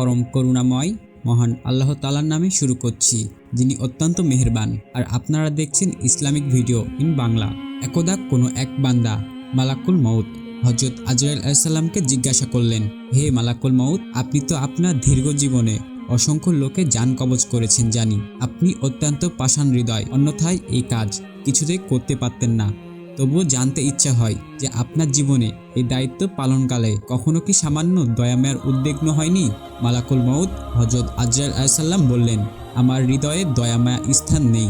পরম করুণাময়, মহান আল্লাহ তালার নামে শুরু করছি। যিনি অত্যন্ত মেহেরবান। আর আপনারা দেখছেন ইসলামিক ভিডিও ইন বাংলা। একদা কোনো এক বান্দা, মালাকুল মউত। হজরত আজরাইল আলাইসাল্লামকে জিজ্ঞাসা করলেন, হে মালাকুল মউত, আপনি তো আপনার দীর্ঘ জীবনে অসংখ্য লোকে যান কবজ করেছেন জানি। আপনি অত্যন্ত পাষাণ হৃদয়, অন্যথায় এই কাজ কিছুতেই করতে পারতেন না। তবুও জানতে ইচ্ছা হয় যে আপনার জীবনে এই দায়িত্ব পালনকালে কখনো কি সামান্য দয়াময়ের উদ্বিগ্ন হয়নি? মালাকুল মউদ হজরত আজরাল আলাইসাল্লাম বললেন, আমার হৃদয়ে দয়ামায়া স্থান নেই।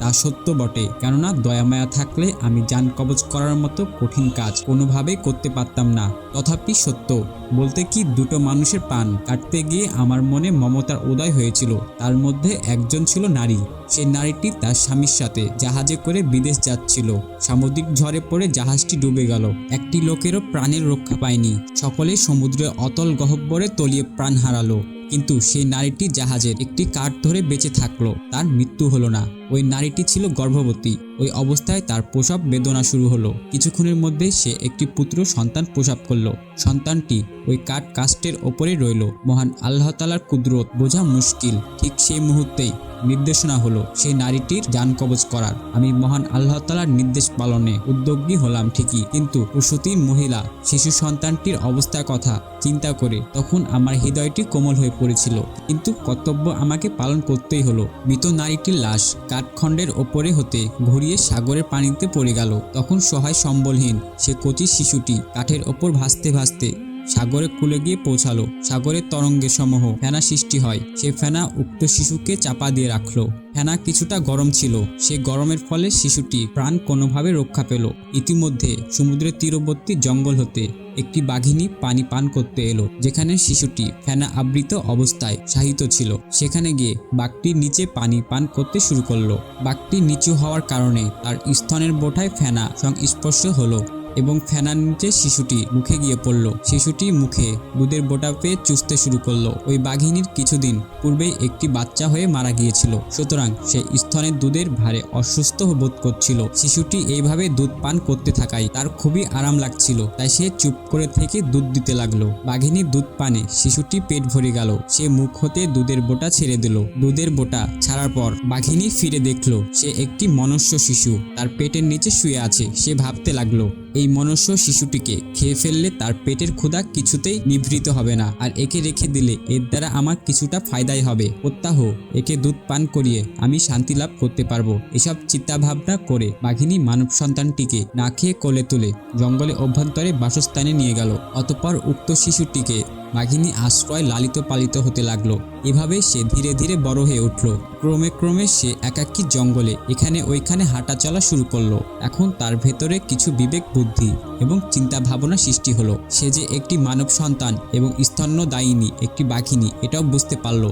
তা সত্য বটে। কেননা দয়ামায়া থাকলে আমি যান কবজ করার মতো কঠিন কাজ কোনোভাবেই করতে পারতাম না। তথাপি সত্য। বলতে কি দুটো মানুষের প্রাণ কাটতে গিয়ে আমার মনে মমতার উদয় হয়েছিল। তার মধ্যে একজন ছিল নারী। সেই নারীটি তার স্বামীর সাথে জাহাজে করে বিদেশ যাচ্ছিল। সামুদ্রিক ঝড়ে পড়ে জাহাজটি ডুবে গেল। একটি লোকেরও প্রাণের রক্ষা পায়নি। সকলে সমুদ্রে অতল গহব্বরে তলিয়ে প্রাণ হারালো। কিন্তু সেই নারীটি জাহাজের একটি কাঠ ধরে বেঁচে থাকল। তার মৃত্যু হলো না। ওই নারীটি ছিল গর্ভবতী। ওই অবস্থায় তার প্রসব বেদনা শুরু হলো। কিছুক্ষণের মধ্যে সে একটি পুত্র সন্তান প্রসব করল। সন্তানটি ওই কাঠ কাস্টের ওপরে রইল। মহান আল্লাহ তালার কুদরত বোঝা মুশকিল। ঠিক সেই মুহূর্তেই নির্দেশনা হলো সেই নারীটির যান কবজ করার। আমি মহান আল্লাহ তালার নির্দেশ পালনে উদ্যোগী হলাম ঠিকই। কিন্তু প্রসূতির মহিলা, শিশু সন্তানটির অবস্থার কথা চিন্তা করে তখন আমার হৃদয়টি কোমল হয়ে পড়েছিল। কিন্তু কর্তব্য আমাকে পালন করতেই হলো। মৃত নারীটির লাশ কাঠখণ্ডের ওপরে হতে ঘুরিয়ে সাগরের পানিতে পড়ে গেল। তখন সহায় সম্বলহীন সে কচি শিশুটি কাঠের ওপর ভাসতে ভাসতে সাগরে কুলে গিয়ে পৌঁছালো। সাগরের তরঙ্গে সমূহ ফেনা সৃষ্টি হয়। সে ফেনা উক্ত শিশুকে চাপা দিয়ে রাখল। ফেনা কিছুটা গরম ছিল। সে গরমের ফলে শিশুটি প্রাণ কোনোভাবে রক্ষা পেল। ইতিমধ্যে সমুদ্রের তীরবর্তী জঙ্গল হতে একটি বাঘিনী পানি পান করতে এলো, যেখানে শিশুটি ফেনা আবৃত অবস্থায় শাহিত ছিল। সেখানে গিয়ে বাঘটির নিচে পানি পান করতে শুরু করল। বাঘটি নিচু হওয়ার কারণে তার স্তনের বোঠায় ফেনা সংস্পর্শ হলো। এবং ফেনার নিচে শিশুটি মুখে গিয়ে পড়ল। শিশুটি মুখে দুধের বোটা পেয়ে চুষতে শুরু করল। ওই বাঘিনীর কিছুদিন পূর্বে একটি বাচ্চা হয়ে মারা গিয়েছিল। সুতরাং সে স্তনের দুধের ভারে অসুস্থ বোধ করছিল। শিশুটি এইভাবে দুধ পান করতে থাকায় তার খুবই আরাম লাগছিল। তাই সে চুপ করে থেকে দুধ দিতে লাগল। বাঘিনী দুধ পানে শিশুটি পেট ভরে গেল। সে মুখ হতে দুধের বোটা ছেড়ে দিল। দুধের বোটা ছাড়ার পর বাঘিনী ফিরে দেখল, সে একটি মনুষ্য শিশু। তার পেটের নিচে শুয়ে আছে। সে ভাবতে লাগল এই মনুষ্য শিশুটিকে খেয়ে ফেললে তার পেটের ক্ষুধা কিছুতেই নিভৃত হবে না। আর একে রেখে দিলে এর দ্বারা আমার কিছুটা ফায়দাই হবে। প্রত্যাহ একে দুধ পান করিয়ে আমি শান্তি লাভ করতে পারব। এসব চিন্তাভাবনা করে বাঘিনী মানব সন্তানটিকে না খেয়ে কোলে তুলে জঙ্গলে অভ্যন্তরে বাসস্থানে নিয়ে গেল। অতপর উক্ত শিশুটিকে বাঘিনী আশ্রয় লালিত পালিত হতে লাগল। এভাবে সে ধীরে ধীরে বড় হয়ে উঠল। ক্রমে ক্রমে সে একাকী জঙ্গলে, এখানে ওইখানে হাঁটা চলা শুরু করল। এখন তার ভেতরে কিছু বিবেক বুদ্ধি এবং চিন্তা ভাবনা সৃষ্টি হলো। সে যে একটি মানব সন্তান এবং স্তন্যদায়িনী, একটি বাঘিনী, এটাও বুঝতে পারল।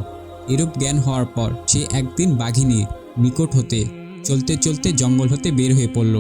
এরূপ জ্ঞান হওয়ার পর সে একদিন বাঘিনীর নিকট হতে, চলতে চলতে জঙ্গল হতে বের হয়ে পড়ল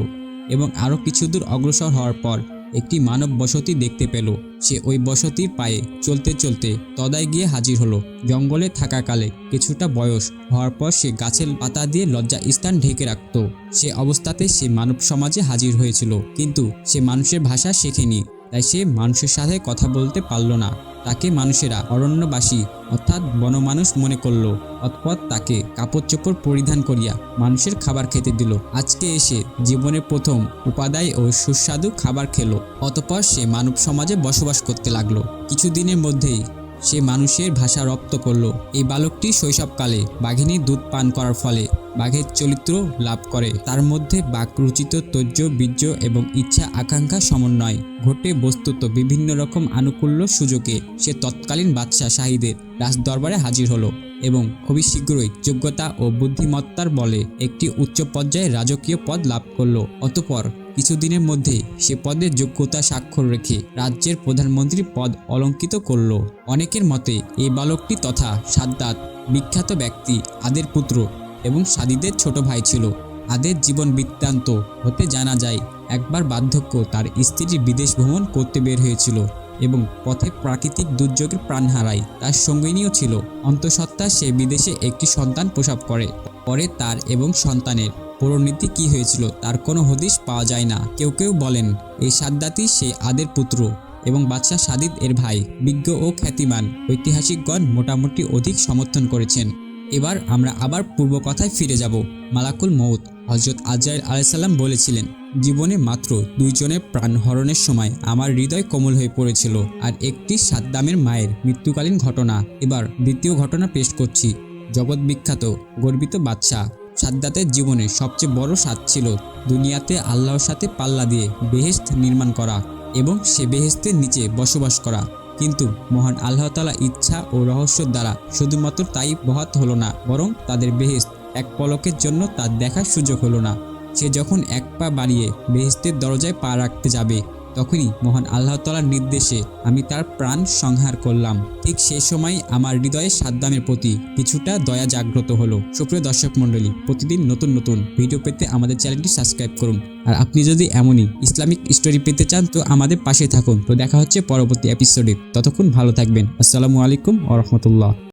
এবং আরও কিছু দূর অগ্রসর হওয়ার পর একটি মানব বসতি দেখতে পেল। সে ওই বসতির পায়ে চলতে চলতে তদায় গিয়ে হাজির হলো। জঙ্গলে থাকাকালে কিছুটা বয়স হওয়ার পর সে গাছের পাতা দিয়ে লজ্জা স্থান ঢেকে রাখত। সে অবস্থাতে সে মানব সমাজে হাজির হয়েছিল, কিন্তু সে মানুষের ভাষা শেখেনি। তাই সে মানুষের সাথে কথা বলতে পারল না। তাকে মানুষেরা অরণ্যবাসী অর্থাৎ বনমানুষ মনে করল। অতপর তাকে কাপড় চোপড় পরিধান করিয়া মানুষের খাবার খেতে দিল। আজকে এসে জীবনের প্রথম উপাদায় ও সুস্বাদু খাবার খেলো। অতপর সে মানব সমাজে বসবাস করতে লাগল। কিছুদিনের মধ্যেই সে মানুষের ভাষা রপ্ত করল। এই বালকটি শৈশবকালে বাঘিনীর দুধ পান করার ফলে বাঘের চরিত্র লাভ করে। তার মধ্যে বাঘ রুচিত তৈর্য, বীর্য এবং ইচ্ছা, আকাঙ্ক্ষা, সমন্বয় ঘটে বস্তুত বিভিন্ন রকম আনুকূল্য সুযোগে। সে তৎকালীন বাদশাহ শাহীদের রাজদরবারে হাজির হলো এবং খুবই শীঘ্রই যোগ্যতা ও বুদ্ধিমত্তার বলে একটি উচ্চ পর্যায়ে রাজকীয় পদ লাভ করল। অতপর কিছুদিনের মধ্যে সে পদের যোগ্যতা স্বাক্ষর রেখে রাজ্যের প্রধানমন্ত্রী পদ অলঙ্কিত করল। অনেকের মতে এই বালকটি তথা সাদ্দাত বিখ্যাত ব্যক্তি, আদের পুত্র এবং সাদিদের ছোট ভাই ছিল। আদের জীবন বৃত্তান্ত হতে জানা যায়, একবার বার্ধক্য তার স্ত্রীর বিদেশ ভ্রমণ করতে বের হয়েছিল এবং পথে প্রাকৃতিক দুর্যোগের প্রাণ হারায়। তার সঙ্গিনীও ছিল। অন্তঃসত্ত্বা সে বিদেশে একটি সন্তান প্রসব করে। পরে তার এবং সন্তানের পরিণতি কি হয়েছিল তার কোনো হদিশ পাওয়া যায় না। কেউ কেউ বলেন, এই সাদ্দাতি সে আদের পুত্র এবং বাদশাহ সাদিদ এর ভাই, বিজ্ঞ ও খ্যাতিমান ঐতিহাসিকগণ মোটামুটি অধিক সমর্থন করেছেন। এবার আমরা আবার পূর্ব কথায় ফিরে যাব। মালাকুল মৌত হজরত আজরাইল আলাইসাল্লাম বলেছিলেন, জীবনে মাত্র দুইজনের প্রাণ হরণের সময় আমার হৃদয় কোমল হয়ে পড়েছিল আর একটি সাদ্দামের মায়ের মৃত্যুকালীন ঘটনা। এবার দ্বিতীয় ঘটনা পেশ করছি। জগৎ বিখ্যাত গর্বিত বাদশাহ সাদ্দাতের জীবনে সবচেয়ে বড় স্বাদ ছিল দুনিয়াতে আল্লাহর সাথে পাল্লা দিয়ে বেহেস্ত নির্মাণ করা এবং সে বেহেস্তের নিচে বসবাস করা। কিন্তু মহান আল্লাহ তালা ইচ্ছা ও রহস্যর দ্বারা শুধুমাত্র তাই বহাত হলো না, বরং তাদের বেহেস এক পলকের জন্য তার দেখার সুযোগ হলো না। সে যখন এক পা বাড়িয়ে বেহেস্তের দরজায় পা রাখতে যাবে তখনই মহান আল্লাহ তালার নির্দেশে আমি তার প্রাণ সংহার করলাম। ঠিক সেই সময় আমার হৃদয়ে সাদ্দামের প্রতি কিছুটা দয়া জাগ্রত হলো। সুপ্রিয় দর্শক মণ্ডলী, প্রতিদিন নতুন নতুন ভিডিও পেতে আমাদের চ্যানেলটি সাবস্ক্রাইব করুন। আর আপনি যদি এমনই ইসলামিক স্টোরি পেতে চান, তো আমাদের পাশে থাকুন। তো দেখা হচ্ছে পরবর্তী এপিসোডে ততক্ষণ ভালো থাকবেন। আসসালামু আলাইকুম ওরহমতুল্লাহ